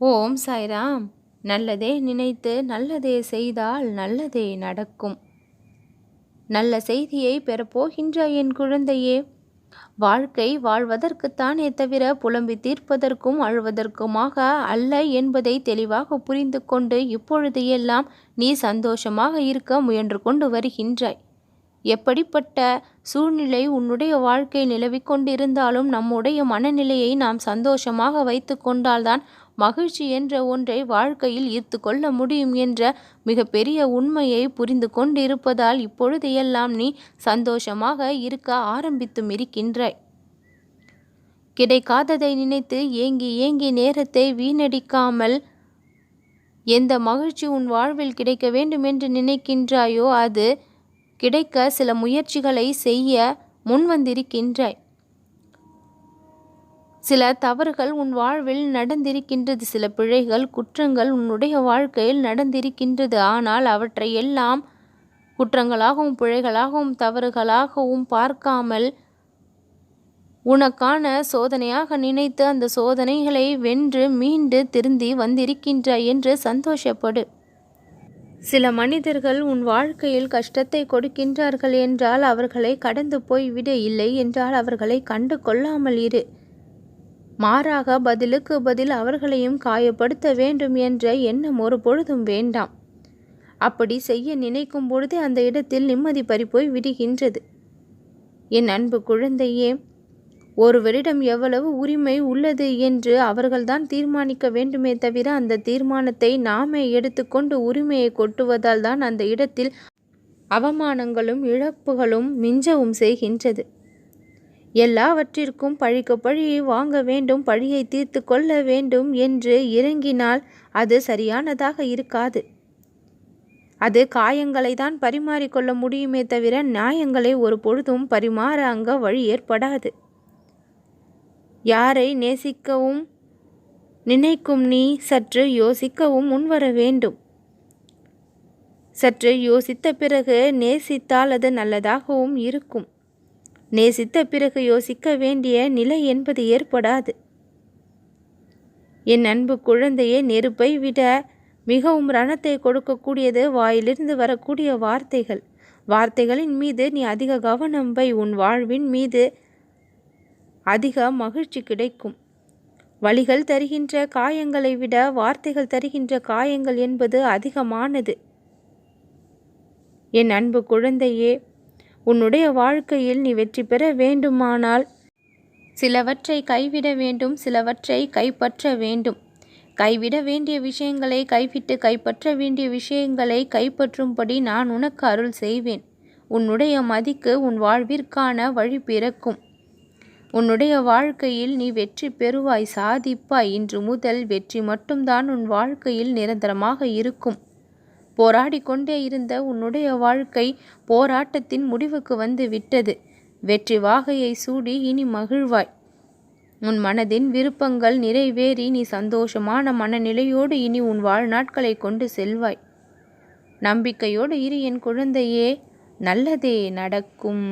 ஓம் சாய்ராம். நல்லதே நினைத்து நல்லதே செய்தால் நல்லதே நடக்கும். நல்ல செய்தியை பெறப்போகின்ற என் குழந்தையே வாழ்க்கை வாழ்வதற்குத்தானே தவிர புலம்பி தீர்ப்பதற்கும் அழுவதற்குமாக அல்ல என்பதை தெளிவாக புரிந்து கொண்டு இப்பொழுது எல்லாம் நீ சந்தோஷமாக இருக்க முயன்று கொண்டு வருகின்றாய். எப்படிப்பட்ட சூழ்நிலை உன்னுடைய வாழ்க்கை நிலவிக் கொண்டிருந்தாலும் நம்முடைய மனநிலையை நாம் சந்தோஷமாக வைத்து கொண்டால்தான் மகிழ்ச்சி என்ற ஒன்றை வாழ்க்கையில் ஈர்த்து கொள்ள முடியும் என்ற மிகப்பெரிய உண்மையை புரிந்து கொண்டிருப்பதால் இப்பொழுதையெல்லாம் நீ சந்தோஷமாக இருக்க ஆரம்பித்தும் இருக்கின்றாய். கிடைக்காததை நினைத்து ஏங்கி ஏங்கி நேரத்தை வீணடிக்காமல் எந்த மகிழ்ச்சி உன் வாழ்வில் கிடைக்க வேண்டும் என்று நினைக்கின்றாயோ அது கிடைக்க சில முயற்சிகளை செய்ய முன்வந்திருக்கின்றாய். சில தவறுகள் உன் வாழ்வில் நடந்திருக்கின்றது சில பிழைகள் குற்றங்கள் உன்னுடைய வாழ்க்கையில் நடந்திருக்கின்றது. ஆனால் அவற்றை எல்லாம் குற்றங்களாகவும் பிழைகளாகவும் தவறுகளாகவும் பார்க்காமல் உனக்கான சோதனையாக நினைத்து அந்த சோதனைகளை வென்று மீண்டு திருந்தி வந்திருக்கின்றாய் என்று சந்தோஷப்படு. சில மனிதர்கள் உன் வாழ்க்கையில் கஷ்டத்தை கொடுக்கின்றார்கள் என்றால் அவர்களை கடந்து போய்விட இல்லை என்றால் அவர்களை கண்டு கொள்ளாமல் இரு. மாறாக பதிலுக்கு பதில் அவர்களையும் காயப்படுத்த வேண்டும் என்ற எண்ணம் ஒரு பொழுதும் வேண்டாம். அப்படி செய்ய நினைக்கும் பொழுதே அந்த இடத்தில் நிம்மதி பறிப்போய் விடுகின்றது. என் அன்பு குழந்தையே ஒருவரிடம் எவ்வளவு உரிமை உள்ளது என்று அவர்கள்தான் தீர்மானிக்க வேண்டுமே தவிர அந்த தீர்மானத்தை நாமே எடுத்துக்கொண்டு உரிமையை கொட்டுவதால் தான் அந்த இடத்தில் அவமானங்களும் இழப்புகளும் மிஞ்சவும் செய்கின்றது. எல்லாவற்றிற்கும் பழிக்கு பழி வாங்க வேண்டும் பழியை தீர்த்து கொள்ள வேண்டும் என்று இறங்கினால் அது சரியானதாக இருக்காது. அது காயங்களை தான் பரிமாறிக்கொள்ள முடியுமே தவிர நியாயங்களை ஒரு பொழுதும் பரிமாற அங்க வழி ஏற்படாது. யாரை நேசிக்கவும் நினைக்கும் நீ சற்று யோசிக்கவும் முன்வர வேண்டும். சற்று யோசித்த பிறகு நேசித்தால் அது நல்லதாகவும் இருக்கும். நேசித்த பிறகு யோசிக்க வேண்டிய நிலை என்பது ஏற்படாது. என் அன்பு குழந்தையே நெருப்பை விட மிகவும் ரணத்தை கொடுக்கக்கூடியது வாயிலிருந்து வரக்கூடிய வார்த்தைகள். வார்த்தைகளின் மீது நீ அதிக கவனம் வை உன் வாழ்வின் மீது அதிக மகிழ்ச்சி கிடைக்கும். வழிகள் தருகின்ற காயங்களை விட வார்த்தைகள் தருகின்ற காயங்கள் என்பது அதிகமானது. என் அன்பு குழந்தையே உன்னுடைய வாழ்க்கையில் நீ வெற்றி பெற வேண்டுமானால். சிலவற்றை கைவிட வேண்டும் சிலவற்றை கைப்பற்ற வேண்டும். கைவிட வேண்டிய விஷயங்களை கைவிட்டு கைப்பற்ற வேண்டிய விஷயங்களை கைப்பற்றும்படி நான் உனக்கு அருள் செய்வேன். உன்னுடைய மதிக்கு உன் வாழ்விற்கான வழி பிறக்கும். உன்னுடைய வாழ்க்கையில் நீ வெற்றி பெறுவாய் சாதிப்பாய். இன்று முதல் வெற்றி மட்டும்தான் உன் வாழ்க்கையில் நிரந்தரமாக இருக்கும். போராடி கொண்டே இருந்த உன்னுடைய வாழ்க்கை போராட்டத்தின் முடிவுக்கு வந்து விட்டது. வெற்றி வாகையை சூடி இனி மகிழ்வாய். உன் மனதின் விருப்பங்கள் நிறைவேறி நீ சந்தோஷமான மனநிலையோடு இனி உன் வாழ்நாட்களை கொண்டு செல்வாய். நம்பிக்கையோடு இரு என் குழந்தையே நல்லதே நடக்கும்.